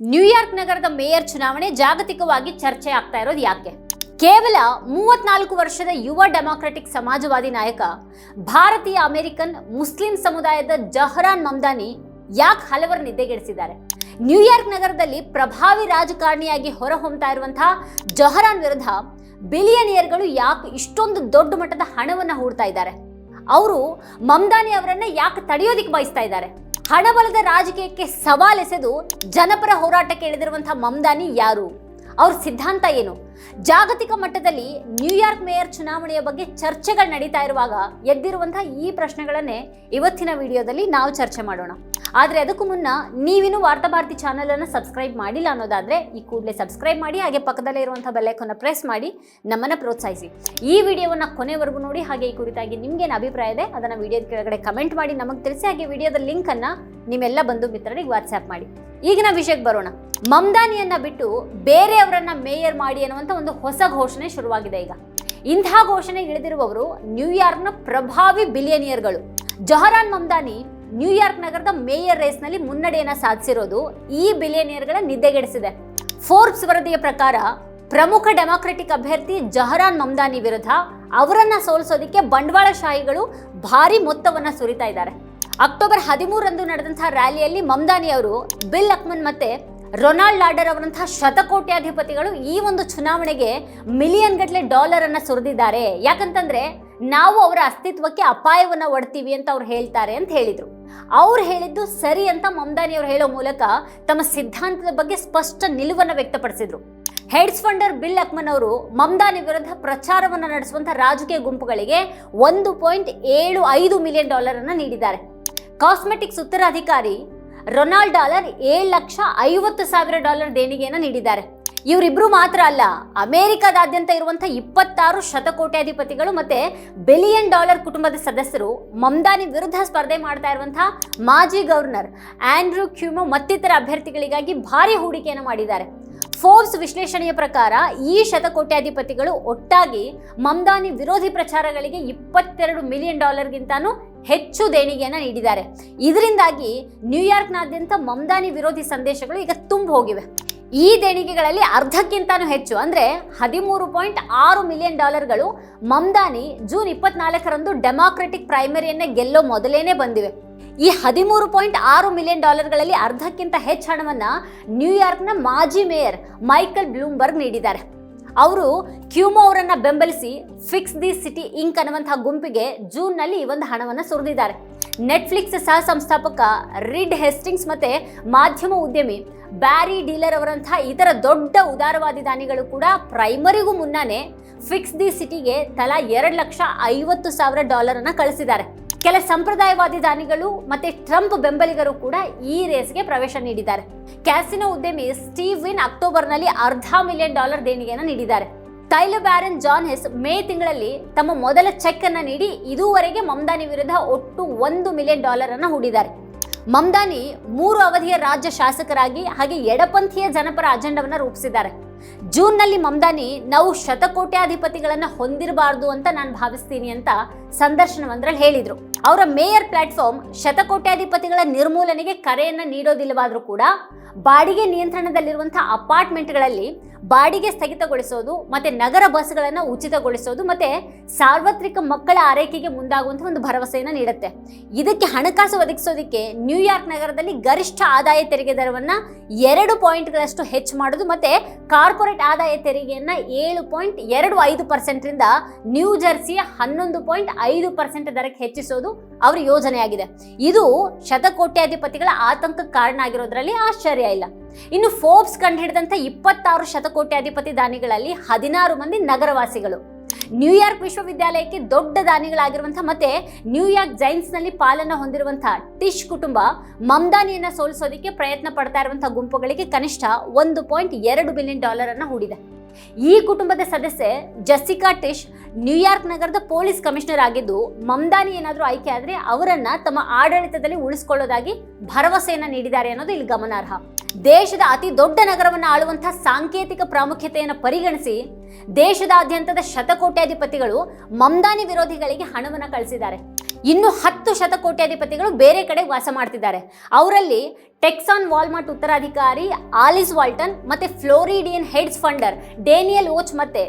New York ನಗರದ mayor ಚುನಾವಣೆ ಜಾಗತಿಕವಾಗಿ ಚರ್ಚೆ ಆಗ್ತಾ ಇರೋದು ಯಾಕೆ? ಕೇವಲ ಮೂವತ್ನಾಲ್ಕು ವರ್ಷದ ಯುವ ಡೆಮಾಕ್ರೆಟಿಕ್ ಸಮಾಜವಾದಿ ನಾಯಕ, ಭಾರತೀಯ ಅಮೆರಿಕನ್ ಮುಸ್ಲಿಂ ಸಮುದಾಯದ ಜಹರಾನ್ ಮಮ್ದಾನಿ ಯಾಕೆ ಹಲವರು ನಿದ್ದೆಗೆಡಿಸಿದ್ದಾರೆ? ನ್ಯೂಯಾರ್ಕ್ ನಗರದಲ್ಲಿ ಪ್ರಭಾವಿ ರಾಜಕಾರಣಿಯಾಗಿ ಹೊರಹೊಮ್ತಾ ಇರುವಂತಹ ಜಹರಾನ್ ವಿರುದ್ಧ ಬಿಲಿಯನಿಯರ್ಗಳು ಯಾಕೆ ಇಷ್ಟೊಂದು ದೊಡ್ಡ ಮಟ್ಟದ ಹಣವನ್ನು ಹೂಡ್ತಾ ಇದ್ದಾರೆ? ಅವರು ಮಮ್ದಾನಿ ಅವರನ್ನ ಯಾಕೆ ತಡೆಯೋದಿಕ್ಕೆ ಬಯಸ್ತಾ ಇದ್ದಾರೆ? ಹಣಬಲದ ರಾಜಕೀಯಕ್ಕೆ ಸವಾಲೆಸೆದು ಜನಪರ ಹೋರಾಟಕ್ಕೆ ಇಳಿದಿರುವಂತಹ ಮಮ್ದಾನಿ ಯಾರು? ಅವ್ರ ಸಿದ್ಧಾಂತ ಏನು? ಜಾಗತಿಕ ಮಟ್ಟದಲ್ಲಿ ನ್ಯೂಯಾರ್ಕ್ ಮೇಯರ್ ಚುನಾವಣೆಯ ಬಗ್ಗೆ ಚರ್ಚೆಗಳು ನಡೀತಾ ಇರುವಾಗ ಎದ್ದಿರುವಂತಹ ಈ ಪ್ರಶ್ನೆಗಳನ್ನೇ ಇವತ್ತಿನ ವಿಡಿಯೋದಲ್ಲಿ ನಾವು ಚರ್ಚೆ ಮಾಡೋಣ. ಆದರೆ ಅದಕ್ಕೂ ಮುನ್ನ ನೀವಿನ್ನೂ ವಾರ್ತಾಭಾರತಿ ಚಾನೆಲ್ ಅನ್ನು ಸಬ್ಸ್ಕ್ರೈಬ್ ಮಾಡಿಲ್ಲ ಅನ್ನೋದಾದ್ರೆ ಈ ಕೂಡಲೇ ಸಬ್ಸ್ಕ್ರೈಬ್ ಮಾಡಿ, ಹಾಗೆ ಪಕ್ಕದಲ್ಲೇ ಇರುವಂತಹ ಬೆಲ್ಲೈಕನ್ನು ಪ್ರೆಸ್ ಮಾಡಿ, ನಮ್ಮನ್ನ ಪ್ರೋತ್ಸಾಹಿಸಿ. ಈ ವಿಡಿಯೋವನ್ನ ಕೊನೆವರೆಗೂ ನೋಡಿ, ಹಾಗೆ ಈ ಕುರಿತಾಗಿ ನಿಮ್ಗೇನು ಅಭಿಪ್ರಾಯ ಇದೆ ಅದನ್ನ ವಿಡಿಯೋದ ಕೆಳಗಡೆ ಕಮೆಂಟ್ ಮಾಡಿ, ನಮಗೆ ತಿಳಿಸಿ, ಹಾಗೆ ವಿಡಿಯೋದ ಲಿಂಕ್ ಅನ್ನ ನಿಮ್ಮೆಲ್ಲ ಬಂಧು ಮಿತ್ರರಿಗೆ ವಾಟ್ಸ್ಆ್ಯಪ್ ಮಾಡಿ. ಈಗಿನ ವಿಷಯಕ್ಕೆ ಬರೋಣ. ಮಮ್ದಾನಿಯನ್ನ ಬಿಟ್ಟು ಬೇರೆಯವರನ್ನ ಮೇಯರ್ ಮಾಡಿ ಅನ್ನುವಂಥ ಒಂದು ಹೊಸ ಘೋಷಣೆ ಶುರುವಾಗಿದೆ ಈಗ. ಇಂತಹ ಘೋಷಣೆ ಇಳಿದಿರುವವರು ನ್ಯೂಯಾರ್ಕ್ನ ಪ್ರಭಾವಿ ಬಿಲಿಯನಿಯರ್ಗಳು ಜಹರಾನ್ ಮಮ್ದಾನಿ ನ್ಯೂಯಾರ್ಕ್ ನಗರದ ಮೇಯರ್ ರೇಸ್ನಲ್ಲಿ ಮುನ್ನಡೆಯನ್ನ ಸಾಧಿಸಿರೋದು ಈ ಬಿಲಿಯನಿಯರ್ಗಳ ನಿದ್ದೆಗೆಡಿಸಿದೆ. ಫೋರ್ಬ್ಸ್ ವರದಿಯ ಪ್ರಕಾರ ಪ್ರಮುಖ ಡೆಮಾಕ್ರೆಟಿಕ್ ಅಭ್ಯರ್ಥಿ ಜಹರಾನ್ ಮಮ್ದಾನಿ ವಿರುದ್ಧ ಅವರನ್ನ ಸೋಲಿಸೋದಕ್ಕೆ ಬಂಡವಾಳಶಾಹಿಗಳು ಭಾರಿ ಮೊತ್ತವನ್ನ ಸುರಿತಾ ಇದ್ದಾರೆ. ಅಕ್ಟೋಬರ್ ಹದಿಮೂರರಂದು ನಡೆದಂತಹ ರ್ಯಾಲಿಯಲ್ಲಿ ಮಮ್ದಾನಿ ಅವರು ಬಿಲ್ ಅಕ್ಮನ್ ಮತ್ತೆ ರೊನಾಲ್ಡ್ ಲಾಡರ್ ಅವರಂತಹ ಶತಕೋಟ್ಯಾಧಿಪತಿಗಳು ಈ ಒಂದು ಚುನಾವಣೆಗೆ ಮಿಲಿಯನ್ ಗಟ್ಟಲೆ ಡಾಲರ್ ಅನ್ನ ಸುರಿದಿದ್ದಾರೆ. ಯಾಕಂತಂದ್ರೆ ನಾವು ಅವರ ಅಸ್ತಿತ್ವಕ್ಕೆ ಅಪಾಯವನ್ನ ಒಡ್ತೀವಿ ಅಂತ ಅವ್ರು ಹೇಳ್ತಾರೆ ಅಂತ ಹೇಳಿದ್ರು. ಅವ್ರು ಹೇಳಿದ್ದು ಸರಿ ಅಂತ ಮಮ್ದಾನಿ ಅವರು ಹೇಳೋ ಮೂಲಕ ತಮ್ಮ ಸಿದ್ಧಾಂತದ ಬಗ್ಗೆ ಸ್ಪಷ್ಟ ನಿಲುವನ್ನು ವ್ಯಕ್ತಪಡಿಸಿದ್ರು. ಹೆಡ್ಸ್ ಫಂಡರ್ ಬಿಲ್ ಅಕ್ಮನ್ ಅವರು ಮಮ್ದಾನಿ ವಿರುದ್ಧ ಪ್ರಚಾರವನ್ನು ನಡೆಸುವಂತಹ ರಾಜಕೀಯ ಗುಂಪುಗಳಿಗೆ ಒಂದು ಪಾಯಿಂಟ್ ಏಳು ಐದು ಮಿಲಿಯನ್ ಡಾಲರ್ ಅನ್ನ ನೀಡಿದ್ದಾರೆ. ಕಾಸ್ಮೆಟಿಕ್ಸ್ ಉತ್ತರಾಧಿಕಾರಿ ರೊನಾಲ್ಡ್ ಡಾಲರ್ ಏಳು ಲಕ್ಷ ಐವತ್ತು ಸಾವಿರ ಡಾಲರ್ ದೇಣಿಗೆಯನ್ನು ನೀಡಿದ್ದಾರೆ. ಇವರಿಬ್ರು ಮಾತ್ರ ಅಲ್ಲ, ಅಮೆರಿಕದಾದ್ಯಂತ ಇರುವಂತಹ ಇಪ್ಪತ್ತಾರು ಶತಕೋಟ್ಯಾಧಿಪತಿಗಳು ಮತ್ತೆ ಬಿಲಿಯನ್ ಡಾಲರ್ ಕುಟುಂಬದ ಸದಸ್ಯರು ಮಮ್ದಾನಿ ವಿರುದ್ಧ ಸ್ಪರ್ಧೆ ಮಾಡ್ತಾ ಇರುವಂತಹ ಮಾಜಿ ಗವರ್ನರ್ ಆಂಡ್ರೂ ಕ್ಯೂಮೋ ಮತ್ತಿತರ ಅಭ್ಯರ್ಥಿಗಳಿಗಾಗಿ ಭಾರಿ ಹೂಡಿಕೆಯನ್ನು ಮಾಡಿದ್ದಾರೆ. ಫೋರ್ಬ್ಸ್ ವಿಶ್ಲೇಷಣೆಯ ಪ್ರಕಾರ ಈ ಶತಕೋಟ್ಯಾಧಿಪತಿಗಳು ಒಟ್ಟಾಗಿ ಮಮ್ದಾನಿ ವಿರೋಧಿ ಪ್ರಚಾರಗಳಿಗೆ ಇಪ್ಪತ್ತೆರಡು ಮಿಲಿಯನ್ ಡಾಲರ್ಗಿಂತಾನು ಹೆಚ್ಚು ದೇಣಿಗೆಯನ್ನು ನೀಡಿದ್ದಾರೆ. ಇದರಿಂದಾಗಿ ನ್ಯೂಯಾರ್ಕ್ನಾದ್ಯಂತ ಮಮ್ದಾನಿ ವಿರೋಧಿ ಸಂದೇಶಗಳು ಈಗ ತುಂಬ ಹೋಗಿವೆ. ಈ ದೇಣಿಗೆಗಳಲ್ಲಿ ಅರ್ಧಕ್ಕಿಂತನೂ ಹೆಚ್ಚು, ಅಂದ್ರೆ ಹದಿಮೂರು ಪಾಯಿಂಟ್ ಆರು ಮಿಲಿಯನ್ ಡಾಲರ್ಗಳು ಮಮ್ದಾನಿ ಜೂನ್ ಇಪ್ಪತ್ನಾಲ್ಕರಂದು ಡೆಮಾಕ್ರೆಟಿಕ್ ಪ್ರೈಮರಿಯನ್ನೇ ಗೆಲ್ಲೋ ಮೊದಲೇನೆ ಬಂದಿವೆ. ಈ ಹದಿಮೂರು ಪಾಯಿಂಟ್ ಆರು ಮಿಲಿಯನ್ ಡಾಲರ್ಗಳಲ್ಲಿ ಅರ್ಧಕ್ಕಿಂತ ಹೆಚ್ಚು ಹಣವನ್ನ ನ್ಯೂಯಾರ್ಕ್ನ ಮಾಜಿ ಮೇಯರ್ ಮೈಕಲ್ ಬ್ಲೂಮ್ಬರ್ಗ್ ನೀಡಿದ್ದಾರೆ. ಅವರು ಕ್ಯೂಮೋ ಅವರನ್ನ ಬೆಂಬಲಿಸಿ ಫಿಕ್ಸ್ ದಿ ಸಿಟಿ ಇಂಕ್ ಅನ್ನುವಂತಹ ಗುಂಪಿಗೆ ಜೂನ್ನಲ್ಲಿ ಈ ಒಂದು ಹಣವನ್ನು ಸುರಿದಿದ್ದಾರೆ. ನೆಟ್ಫ್ಲಿಕ್ಸ್ ಸಹ ಸಂಸ್ಥಾಪಕ ರಿಡ್ ಹೆಸ್ಟಿಂಗ್ಸ್ ಮತ್ತೆ ಮಾಧ್ಯಮ ಉದ್ಯಮಿ ಬ್ಯಾರಿ ಡೀಲರ್ ಅವರಂತಹ ಇತರ ದೊಡ್ಡ ಉದಾರವಾದಿ ದಾನಿಗಳು ಕೂಡ ಪ್ರೈಮರಿಗೂ ಮುನ್ನಾನೆ ಫಿಕ್ಸ್ ದಿ ಸಿಟಿಗೆ ತಲಾ ಎರಡು ಲಕ್ಷ ಐವತ್ತು ಸಾವಿರ ಡಾಲರ್ ಅನ್ನ ಕಳಿಸಿದ್ದಾರೆ. ಕೆಲ ಸಂಪ್ರದಾಯವಾದಿ ದಾನಿಗಳು ಮತ್ತೆ ಟ್ರಂಪ್ ಬೆಂಬಲಿಗರು ಕೂಡ ಈ ರೇಸ್ಗೆ ಪ್ರವೇಶ ನೀಡಿದ್ದಾರೆ. ಕ್ಯಾಸಿನೋ ಉದ್ಯಮಿ ಸ್ಟೀವ್ ವಿನ್ ಅಕ್ಟೋಬರ್ನಲ್ಲಿ ಅರ್ಧ ಮಿಲಿಯನ್ ಡಾಲರ್ ದೇಣಿಗೆಯನ್ನು ನೀಡಿದ್ದಾರೆ. ತೈಲ ಬ್ಯಾರನ್ ಜಾನ್ ಹೆಸ್ ಮೇ ತಿಂಗಳಲ್ಲಿ ತಮ್ಮ ಮೊದಲ ಚೆಕ್ ಅನ್ನು ನೀಡಿ ಇದುವರೆಗೆ ಮಮ್ದಾನಿ ವಿರುದ್ಧ ಒಟ್ಟು ಒಂದು ಮಿಲಿಯನ್ ಡಾಲರ್ ಅನ್ನು ಹೂಡಿದ್ದಾರೆ. ಮಮ್ದಾನಿ ಮೂರು ಅವಧಿಯ ರಾಜ್ಯ ಶಾಸಕರಾಗಿ ಹಾಗೆ ಎಡಪಂಥೀಯ ಜನಪರ ಅಜೆಂಡವನ್ನು ರೂಪಿಸಿದ್ದಾರೆ. ಜೂನ್ನಲ್ಲಿ ಮಮ್ದಾನಿ ನಾವು ಶತಕೋಟ್ಯಾಧಿಪತಿಗಳನ್ನು ಹೊಂದಿರಬಾರ್ದು ಅಂತ ನಾನು ಭಾವಿಸ್ತೀನಿ ಅಂತ ಸಂದರ್ಶನವೊಂದರಲ್ಲಿ ಹೇಳಿದರು. ಅವರ ಮೇಯರ್ ಪ್ಲಾಟ್ಫಾರ್ಮ್ ಶತಕೋಟ್ಯಾಧಿಪತಿಗಳ ನಿರ್ಮೂಲನೆಗೆ ಕರೆಯನ್ನ ನೀಡೋದಿಲ್ಲವಾದರೂ ಕೂಡ ಬಾಡಿಗೆ ನಿಯಂತ್ರಣದಲ್ಲಿರುವಂತಹ ಅಪಾರ್ಟ್ಮೆಂಟ್ಗಳಲ್ಲಿ ಬಾಡಿಗೆ ಸ್ಥಗಿತಗೊಳಿಸೋದು, ಮತ್ತೆ ನಗರ ಬಸ್ಗಳನ್ನು ಉಚಿತಗೊಳಿಸೋದು, ಮತ್ತೆ ಸಾರ್ವತ್ರಿಕ ಮಕ್ಕಳ ಆರೈಕೆಗೆ ಮುಂದಾಗುವಂಥ ಒಂದು ಭರವಸೆಯನ್ನು ನೀಡುತ್ತೆ. ಇದಕ್ಕೆ ಹಣಕಾಸು ಒದಗಿಸೋದಕ್ಕೆ ನ್ಯೂಯಾರ್ಕ್ ನಗರದಲ್ಲಿ ಗರಿಷ್ಠ ಆದಾಯ ತೆರಿಗೆ ದರವನ್ನ ಎರಡು ಪಾಯಿಂಟ್ಗಳಷ್ಟು ಹೆಚ್ಚು ಮಾಡೋದು, ಮತ್ತೆ ಕಾರ್ಪೊರೇಟ್ ಆದಾಯ ತೆರಿಗೆಯನ್ನು ಏಳು ಪಾಯಿಂಟ್ ಎರಡು ಐದು ಪರ್ಸೆಂಟ್ರಿಂದ ನ್ಯೂ ಜರ್ಸಿಯ ಹನ್ನೊಂದು ಪಾಯಿಂಟ್ ಐದು ಪರ್ಸೆಂಟ್ ದರಕ್ಕೆ ಹೆಚ್ಚಿಸೋದು ಅವರ ಯೋಜನೆಯಾಗಿದೆ. ಇದು ಶತಕೋಟ್ಯಾಧಿಪತಿಗಳ ಆತಂಕಕ್ಕೆ ಕಾರಣ ಆಗಿರೋದ್ರಲ್ಲಿ ಆಶ್ಚರ್ಯ ಇಲ್ಲ. ಇನ್ನು ಫೋರ್ಬ್ಸ್ ಕಂಡುಹಿಡಿದಂಥ ಇಪ್ಪತ್ತಾರು ಶತಕೋಟ್ಯಾಧಿಪತಿ ದಾನಿಗಳಲ್ಲಿ ಹದಿನಾರು ಮಂದಿ ನಗರವಾಸಿಗಳು. ನ್ಯೂಯಾರ್ಕ್ ವಿಶ್ವವಿದ್ಯಾಲಯಕ್ಕೆ ದೊಡ್ಡ ದಾನಿಗಳಾಗಿರುವಂತಹ ಮತ್ತೆ ನ್ಯೂಯಾರ್ಕ್ ಜೈನ್ಸ್ನಲ್ಲಿ ಪಾಲನ್ನು ಹೊಂದಿರುವಂತಹ ಟಿಶ್ ಕುಟುಂಬ ಮಮ್ದಾನಿಯನ್ನ ಸೋಲಿಸೋದಕ್ಕೆ ಪ್ರಯತ್ನ ಪಡ್ತಾ ಇರುವಂತಹ ಗುಂಪುಗಳಿಗೆ ಕನಿಷ್ಠ ಒಂದು ಪಾಯಿಂಟ್ ಎರಡು ಬಿಲಿಯನ್ ಡಾಲರ್ ಅನ್ನ ಹೂಡಿದೆ. ಈ ಕುಟುಂಬದ ಸದಸ್ಯೆ ಜಸ್ಸಿಕಾ ಟಿಶ್ ನ್ಯೂಯಾರ್ಕ್ ನಗರದ ಪೊಲೀಸ್ ಕಮಿಷನರ್ ಆಗಿದ್ದು, ಮಮ್ದಾನಿ ಏನಾದರೂ ಆಯ್ಕೆ ಆದರೆ ಅವರನ್ನ ತಮ್ಮ ಆಡಳಿತದಲ್ಲಿ ಉಳಿಸ್ಕೊಳ್ಳೋದಾಗಿ ಭರವಸೆಯನ್ನ ನೀಡಿದ್ದಾರೆ ಅನ್ನೋದು ಇಲ್ಲಿ ಗಮನಾರ್ಹ. ದೇಶದ ಅತಿ ದೊಡ್ಡ ನಗರವನ್ನು ಆಳುವಂತಹ ಸಾಂಕೇತಿಕ ಪ್ರಾಮುಖ್ಯತೆಯನ್ನು ಪರಿಗಣಿಸಿ ದೇಶದಾದ್ಯಂತದ ಶತಕೋಟ್ಯಾಧಿಪತಿಗಳು ಮಮ್ದಾನಿ ವಿರೋಧಿಗಳಿಗೆ ಹಣವನ್ನು ಕಳಿಸಿದ್ದಾರೆ. ಇನ್ನು ಹತ್ತು ಶತಕೋಟ್ಯಾಧಿಪತಿಗಳು ಬೇರೆ ಕಡೆ ವಾಸ ಮಾಡ್ತಿದ್ದಾರೆ. ಅವರಲ್ಲಿ ಟೆಕ್ಸಾನ್ ವಾಲ್ಮಾರ್ಟ್ ಉತ್ತರಾಧಿಕಾರಿ ಆಲಿಸ್ ವಾಲ್ಟನ್ ಮತ್ತೆ Floridian hedge funder Daniel Och ಮತ್ತೆ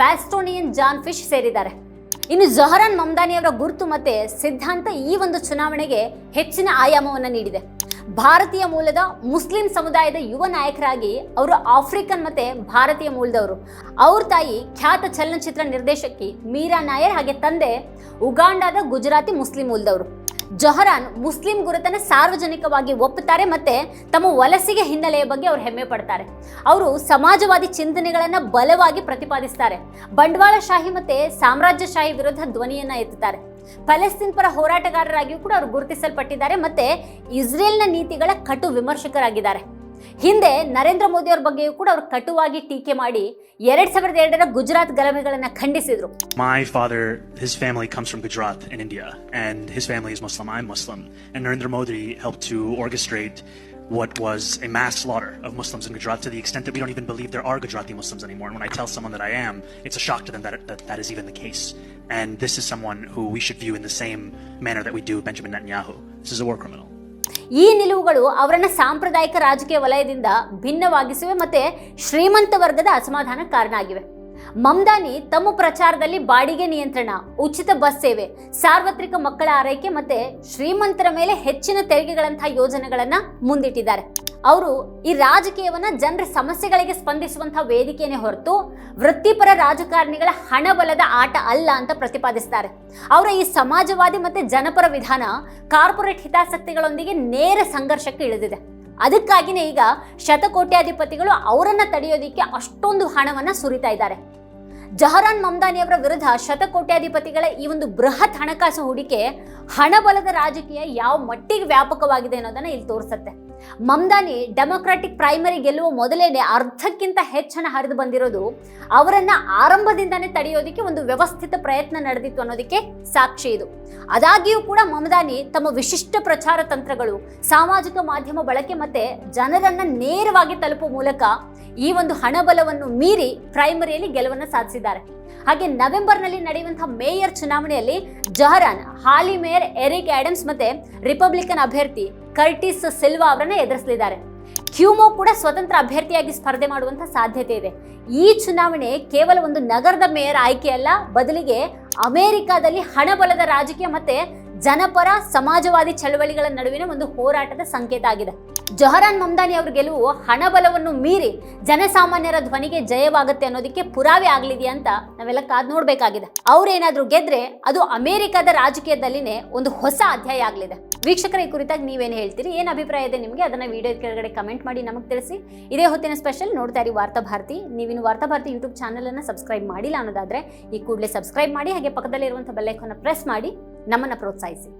ಬ್ಯಾಸ್ಟೋನಿಯನ್ ಜಾನ್ ಫಿಶ್ ಸೇರಿದ್ದಾರೆ. ಇನ್ನು ಜಹರಾನ್ ಮಮ್ದಾನಿಯವರ ಗುರುತು ಮತ್ತೆ ಸಿದ್ಧಾಂತ ಈ ಒಂದು ಚುನಾವಣೆಗೆ ಹೆಚ್ಚಿನ ಆಯಾಮವನ್ನು ನೀಡಿದೆ. ಭಾರತೀಯ ಮೂಲದ ಮುಸ್ಲಿಂ ಸಮುದಾಯದ ಯುವ ನಾಯಕರಾಗಿ ಅವರು ಆಫ್ರಿಕನ್ ಮತ್ತೆ ಭಾರತೀಯ ಮೂಲದವರು. ಅವ್ರ ತಾಯಿ ಖ್ಯಾತ ಚಲನಚಿತ್ರ ನಿರ್ದೇಶಕಿ ಮೀರಾ ನಾಯರ್ ಹಾಗೆ ತಂದೆ ಉಗಾಂಡಾದ ಗುಜರಾತಿ ಮುಸ್ಲಿಂ ಮೂಲದವರು. ಜೊಹರಾನ್ ಮುಸ್ಲಿಂ ಗುರುತನ ಸಾರ್ವಜನಿಕವಾಗಿ ಒಪ್ಪುತ್ತಾರೆ ಮತ್ತೆ ತಮ್ಮ ವಲಸಿಗೆ ಹಿನ್ನೆಲೆಯ ಬಗ್ಗೆ ಅವರು ಹೆಮ್ಮೆ ಪಡ್ತಾರೆ. ಅವರು ಸಮಾಜವಾದಿ ಚಿಂತನೆಗಳನ್ನ ಬಲವಾಗಿ ಪ್ರತಿಪಾದಿಸ್ತಾರೆ. ಬಂಡವಾಳಶಾಹಿ ಮತ್ತೆ ಸಾಮ್ರಾಜ್ಯಶಾಹಿ ವಿರುದ್ಧ ಧ್ವನಿಯನ್ನ ಎತ್ತುತ್ತಾರೆ. ಫಲಸ್ತೀನ್ ಪರ ಹೋರಾಟಗಾರರಾಗಿಯೂ ಕೂಡ ಅವರು ಗುರುತಿಸಲ್ಪಟ್ಟಿದ್ದಾರೆ ಮತ್ತೆ ಇಸ್ರೇಲ್ನ ನೀತಿಗಳ ಕಟು ವಿಮರ್ಶಕರಾಗಿದ್ದಾರೆ ಹಿಂದೆ ನರೇಂದ್ರ ಮೋದಿ ಅವರ ಬಗ್ಗೆಯೂ ಕೂಡ ಅವರು ಕಟುವಾಗಿ ಟೀಕೆ ಮಾಡಿ ಎರಡ್ ಸಾವಿರದ ಎರಡರ Gujarat ಗಲಭೆಗಳನ್ನ ಖಂಡಿಸಿದ್ರು My father, his family comes from Gujarat in India, and his family is Muslim. I'm Muslim. And Narendra Modi helped to orchestrate what was a mass slaughter of Muslims in Gujarat to the extent that we don't even believe there are Gujarati Muslims anymore. And when I tell someone that I am, it's a shock to them that that, that is even the case. And this is someone who we should view in the same manner that we do Benjamin Netanyahu. This is a war criminal. ಈ ನಿಲುವುಗಳು ಅವರನ್ನ ಸಾಂಪ್ರದಾಯಿಕ ರಾಜಕೀಯ ವಲಯದಿಂದ ಭಿನ್ನವಾಗಿಸಿವೆ ಮತ್ತೆ ಶ್ರೀಮಂತ ವರ್ಗದ ಅಸಮಾಧಾನ ಕಾರಣ ಆಗಿವೆ ಮಮ್ದಾನಿ ತಮ್ಮ ಪ್ರಚಾರದಲ್ಲಿ ಬಾಡಿಗೆ ನಿಯಂತ್ರಣ, ಉಚಿತ ಬಸ್ ಸೇವೆ, ಸಾರ್ವತ್ರಿಕ ಮಕ್ಕಳ ಆರೈಕೆ ಮತ್ತೆ ಶ್ರೀಮಂತರ ಮೇಲೆ ಹೆಚ್ಚಿನ ತೆರಿಗೆಗಳಂತಹ ಯೋಜನೆಗಳನ್ನ ಮುಂದಿಟ್ಟಿದ್ದಾರೆ. ಅವರು ಈ ರಾಜಕೀಯವನ್ನ ಜನರ ಸಮಸ್ಯೆಗಳಿಗೆ ಸ್ಪಂದಿಸುವಂತಹ ವೇದಿಕೆಯೇ ಹೊರತು ವೃತ್ತಿಪರ ರಾಜಕಾರಣಿಗಳ ಹಣಬಲದ ಆಟ ಅಲ್ಲ ಅಂತ ಪ್ರತಿಪಾದಿಸ್ತಾರೆ ಅವರ ಈ ಸಮಾಜವಾದಿ ಮತ್ತೆ ಜನಪರ ವಿಧಾನ ಕಾರ್ಪೊರೇಟ್ ಹಿತಾಸಕ್ತಿಗಳೊಂದಿಗೆ ನೇರ ಸಂಘರ್ಷಕ್ಕೆ ಇಳಿದಿದೆ. ಅದಕ್ಕಾಗಿನೇ ಈಗ ಶತಕೋಟ್ಯಾಧಿಪತಿಗಳು ಅವರನ್ನ ತಡೆಯೋದಿಕ್ಕೆ ಅಷ್ಟೊಂದು ಹಣವನ್ನ ಸುರಿತಾ ಇದ್ದಾರೆ. ಜಹರಾನ್ ಮಮ್ದಾನಿ ಅವರ ವಿರುದ್ಧ ಶತಕೋಟ್ಯಾಧಿಪತಿಗಳ ಈ ಒಂದು ಬೃಹತ್ ಹಣಕಾಸು ಹೂಡಿಕೆ ಹಣಬಲದ ರಾಜಕೀಯ ಯಾವ ಮಟ್ಟಿಗೆ ವ್ಯಾಪಕವಾಗಿದೆ ಅನ್ನೋದನ್ನ ಇಲ್ಲಿ ತೋರಿಸುತ್ತೆ. ಮಮ್ದಾನಿ ಡೆಮೊಕ್ರಾಟಿಕ್ ಪ್ರೈಮರಿ ಗೆಲ್ಲುವ ಮೊದಲೇನೆ ಅರ್ಧಕ್ಕಿಂತ ಹೆಚ್ಚನ ಹರಿದು ಬಂದಿರೋದು ಅವರನ್ನ ಆರಂಭದಿಂದಾನೇ ತಡೆಯೋದಿಕ್ಕೆ ಒಂದು ವ್ಯವಸ್ಥಿತ ಪ್ರಯತ್ನ ನಡೆದಿತ್ತು ಅನ್ನೋದಕ್ಕೆ ಸಾಕ್ಷಿ ಇದು. ಅದಾಗಿಯೂ ಕೂಡ ಮಮದಾನಿ ತಮ್ಮ ವಿಶಿಷ್ಟ ಪ್ರಚಾರ ತಂತ್ರಗಳು, ಸಾಮಾಜಿಕ ಮಾಧ್ಯಮ ಬಳಕೆ ಮತ್ತೆ ಜನರನ್ನ ನೇರವಾಗಿ ತಲುಪುವ ಮೂಲಕ ಈ ಒಂದು ಹಣಬಲವನ್ನು ಮೀರಿ ಪ್ರೈಮರಿಯಲ್ಲಿ ಗೆಲುವನ್ನು ಸಾಧಿಸಿದ್ದಾರೆ. ಹಾಗೆ ನವೆಂಬರ್ನಲ್ಲಿ ನಡೆಯುವಂತಹ ಮೇಯರ್ ಚುನಾವಣೆಯಲ್ಲಿ ಜಹರಾನ್, ಹಾಲಿ ಮೇಯರ್ ಎರಿಕ್ ಆಡಮ್ಸ್ ಮತ್ತೆ ರಿಪಬ್ಲಿಕನ್ ಅಭ್ಯರ್ಥಿ ಕರ್ಟಿಸ್ ಸಿಲ್ವಾ ಅವರನ್ನ ಎದುರಿಸಲಿದ್ದಾರೆ. ಕ್ಯೂಮೋ ಕೂಡ ಸ್ವತಂತ್ರ ಅಭ್ಯರ್ಥಿಯಾಗಿ ಸ್ಪರ್ಧೆ ಮಾಡುವಂತಹ ಸಾಧ್ಯತೆ ಇದೆ. ಈ ಚುನಾವಣೆ ಕೇವಲ ಒಂದು ನಗರದ ಮೇಯರ್ ಆಯ್ಕೆಯಲ್ಲ, ಬದಲಿಗೆ ಅಮೆರಿಕಾದಲ್ಲಿ ಹಣಬಲದ ರಾಜಕೀಯ ಮತ್ತೆ ಜನಪರ ಸಮಾಜವಾದಿ ಚಳವಳಿಗಳ ನಡುವಿನ ಒಂದು ಹೋರಾಟದ ಸಂಕೇತ ಆಗಿದೆ. ಜೊಹರಾನ್ ಮಮ್ದಾನಿ ಅವ್ರ ಗೆಲುವು ಹಣಬಲವನ್ನು ಮೀರಿ ಜನಸಾಮಾನ್ಯರ ಧ್ವನಿಗೆ ಜಯವಾಗುತ್ತೆ ಅನ್ನೋದಕ್ಕೆ ಪುರಾವೆ ಆಗಲಿದೆಯಾ ಅಂತ ನಾವೆಲ್ಲ ಕಾದ್ ನೋಡ್ಬೇಕಾಗಿದೆ. ಅವ್ರೇನಾದ್ರೂ ಗೆದ್ರೆ ಅದು ಅಮೆರಿಕದ ರಾಜಕೀಯದಲ್ಲಿನೇ ಒಂದು ಹೊಸ ಅಧ್ಯಾಯ ಆಗಲಿದೆ. ವೀಕ್ಷಕರ ಈ ಕುರಿತಾಗಿ ನೀವೇನು ಹೇಳ್ತೀರಿ? ಏನು ಅಭಿಪ್ರಾಯ ಇದೆ ನಿಮಗೆ? ಅದನ್ನ ವಿಡಿಯೋ ಕೆಳಗಡೆ ಕಮೆಂಟ್ ಮಾಡಿ ನಮಗೆ ತಿಳಿಸಿ. ಇದೇ ಹೊತ್ತಿನ ಸ್ಪೆಷಲ್ ನೋಡ್ತಾ ಇರಿ ವಾರ್ತಾಭಾರತಿ ನೀವಿನ್ನು ವಾರ್ತಾ ಭಾರತಿ ಯೂಟ್ಯೂಬ್ ಚಾನಲನ್ನು ಸಬ್ಸ್ಕ್ರೈಬ್ ಮಾಡಿಲ್ಲ ಅನ್ನೋದಾದ್ರೆ ಈ ಕೂಡಲೇ ಸಬ್ಸ್ಕ್ರೈಬ್ ಮಾಡಿ, ಹಾಗೆ ಪಕ್ಕದಲ್ಲಿರುವಂಥ ಬೆಲ್ಲೈಕನ್ನು ಪ್ರೆಸ್ ಮಾಡಿ. ನಮ್ಮನ್ನ ಪ್ರೋತ್ಸಾಹಿಸಿ.